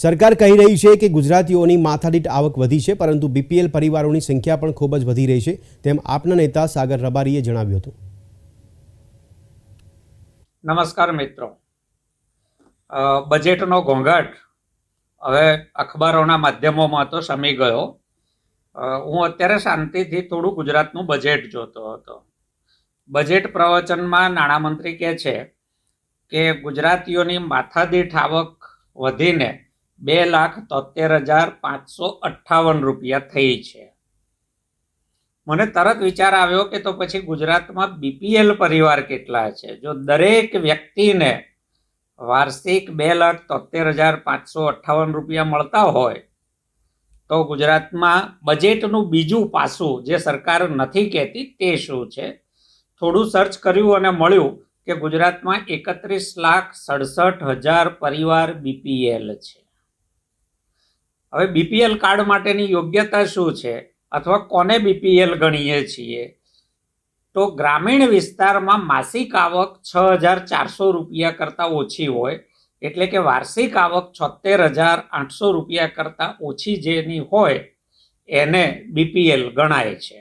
સરકાર કહી રહી છે કે ગુજરાતીઓની માથાદીઠ આવક વધી છે, પરંતુ બીપીએલ પરિવારોની સંખ્યા પણ ખૂબ જ વધી રહી છે, તેમ આપના નેતા સાગર રબારીએ જણાવ્યું હતું. નમસ્કાર મિત્રો. બજેટનો ઘોંઘાટ હવે અખબારોના માધ્યમોમાં તો સમી ગયો. હું અત્યારે શાંતિથી થોડું ગુજરાતનું બજેટ જોતો હતો. બજેટ પ્રવચનમાં નાણામંત્રી કહે છે કે ગુજરાતીઓની માથાદીઠ આવક વધીને બે લાખ તોતેર હજાર પાંચસો અઠ્ઠાવન રૂપિયા થઈ છે. મને તરત વિચાર આવ્યો કે તો પછી ગુજરાતમાં બીપીએલ પરિવાર કેટલા છે? જો દરેક વ્યક્તિને વાર્ષિક બે લાખ તોતેર હજાર પાંચસો અઠ્ઠાવન રૂપિયા મળતા હોય, તો ગુજરાતમાં બજેટનું બીજું પાસું જે સરકાર નથી કહેતી તે શું છે? થોડું સર્ચ કર્યું અને મળ્યું કે ગુજરાતમાં એકત્રીસ લાખ સડસઠ હજાર પરિવાર બીપીએલ છે. હવે બીપીએલ કાર્ડ માટેની યોગ્યતા શું છે? અથવા કોને બીપીએલ ગણીએ છીએ? તો ગ્રામીણ વિસ્તારમાં માસિક આવક છ હજાર ચારસો રૂપિયા કરતાં ઓછી હોય, એટલે કે વાર્ષિક આવક છોતેર હજાર આઠસો રૂપિયા કરતાં ઓછી જેની હોય, એને બીપીએલ ગણાય છે.